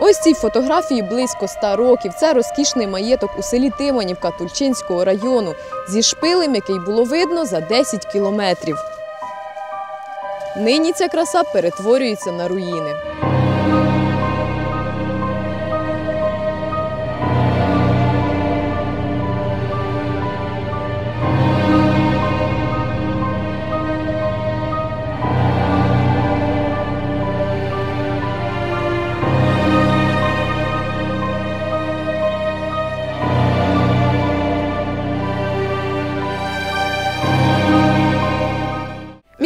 Ось цій фотографії близько ста років. Це розкішний маєток у селі Тимонівка Тульчинського району зі шпилем, який було видно за 10 кілометрів. Нині ця краса перетворюється на руїни.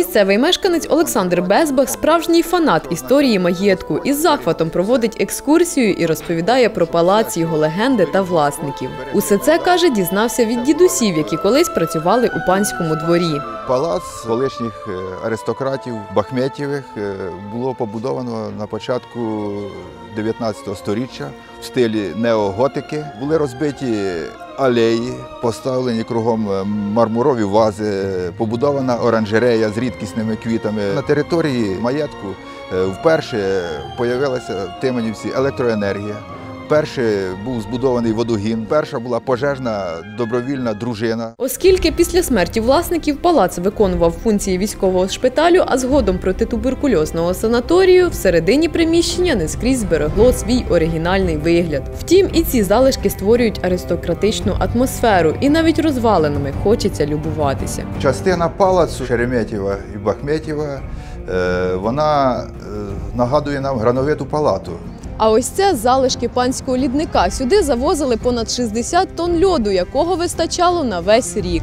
Місцевий мешканець Олександр Безбах справжній фанат історії маєтку. Із захватом проводить екскурсію і розповідає про палац, його легенди та власників. Усе це каже, дізнався від дідусів, які колись працювали у панському дворі. Палац колишніх е, аристократів Бахметєвих е, було побудовано на початку 19 століття в стилі неоготики. Були розбиті алеї, поставлені кругом е, мармурові вази, побудована оранжерея з рідкісними квітами. На території маєтку е, вперше появилася в Тименівці електроенергія. Вперше був збудований водогін. Перша була пожежна добровільна дружина. Оскільки після смерті власників палац виконував функції військового шпиталю, а згодом протитуберкульозного санаторію, всередині приміщення не скрізь зберегло свій оригінальний вигляд. Втім, і ці залишки створюють аристократичну атмосферу, і навіть розвалинами хочеться любуватися. Частина палацу Шереметєва і Бахметєва е, вона е, нагадує нам грановиту палату. А ось це залишки панського лідника. Сюди завозили понад 60 тонн льоду, якого вистачало на весь рік.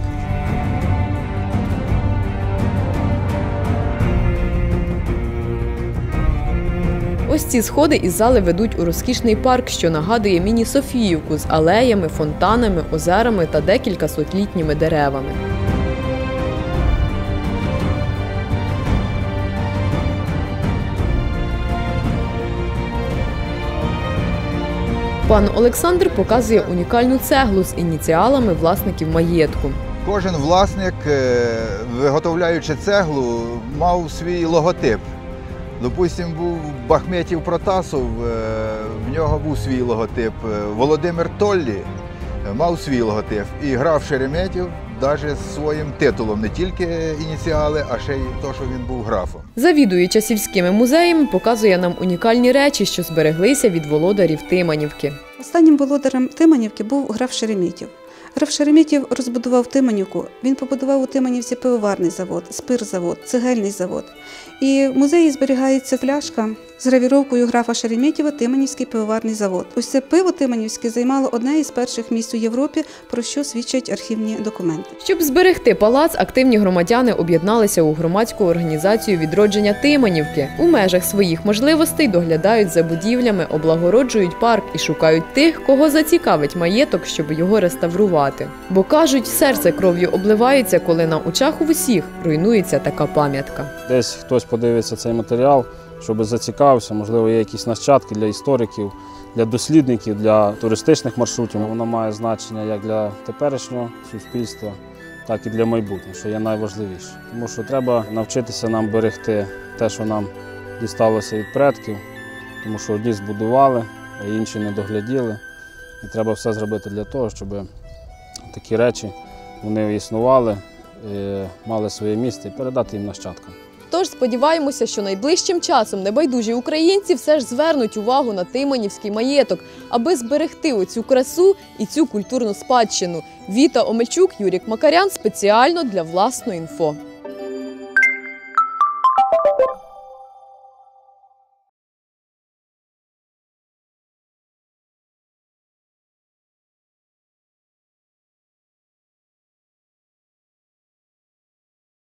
Ось ці сходи із зали ведуть у розкішний парк, що нагадує міні-Софіївку з алеями, фонтанами, озерами та декілька сотлітніми деревами. Пан Олександр показує унікальну цеглу з ініціалами власників маєтку. Кожен власник, е, виготовляючи цеглу, мав свій логотип. Допустим, був Бахметів Протасов, е, в нього був свій логотип. Володимир Толлі е, мав свій логотип. І граф Шереметів навіть з своїм титулом, не тільки ініціали, а ще й то, що він був графом. Завідуюча сільськими музеями показує нам унікальні речі, що збереглися від володарів Тиманівки. Останнім володарем Тиманівки був граф Шереметів. Граф Шереметів розбудував Тиманівку. Він побудував у Тиманівці пивоварний завод, спиртзавод, цегельний завод. І в музеї зберігається пляшка з гравіровкою графа Шереметєва Тиманівський пивоварний завод. Ось це пиво Тиманівське займало одне із перших місць у Європі, про що свідчать архівні документи. Щоб зберегти палац, активні громадяни об'єдналися у громадську організацію відродження Тиманівки. У межах своїх можливостей доглядають за будівлями, облагороджують парк і шукають тих, кого зацікавить маєток, щоб його реставрувати. Бо кажуть, серце кров'ю обливається, коли на очах у всіх руйнується така пам'ятка. Десь хтось подивиться цей матеріал, щоб зацікавився, можливо, є якісь нащадки для істориків, для дослідників, для туристичних маршрутів. Воно має значення як для теперішнього суспільства, так і для майбутнього, що є найважливіше. Тому що треба навчитися нам берегти те, що нам дісталося від предків, тому що одні збудували, а інші не догляділи. І треба все зробити для того, щоб такі речі вони існували, е, мали своє місце і передати їм нащадкам. Тож сподіваємося, що найближчим часом небайдужі українці все ж звернуть увагу на Тиманівський маєток, аби зберегти оцю красу і цю культурну спадщину. Віта Омельчук, Юрік Макарян спеціально для власної інфо.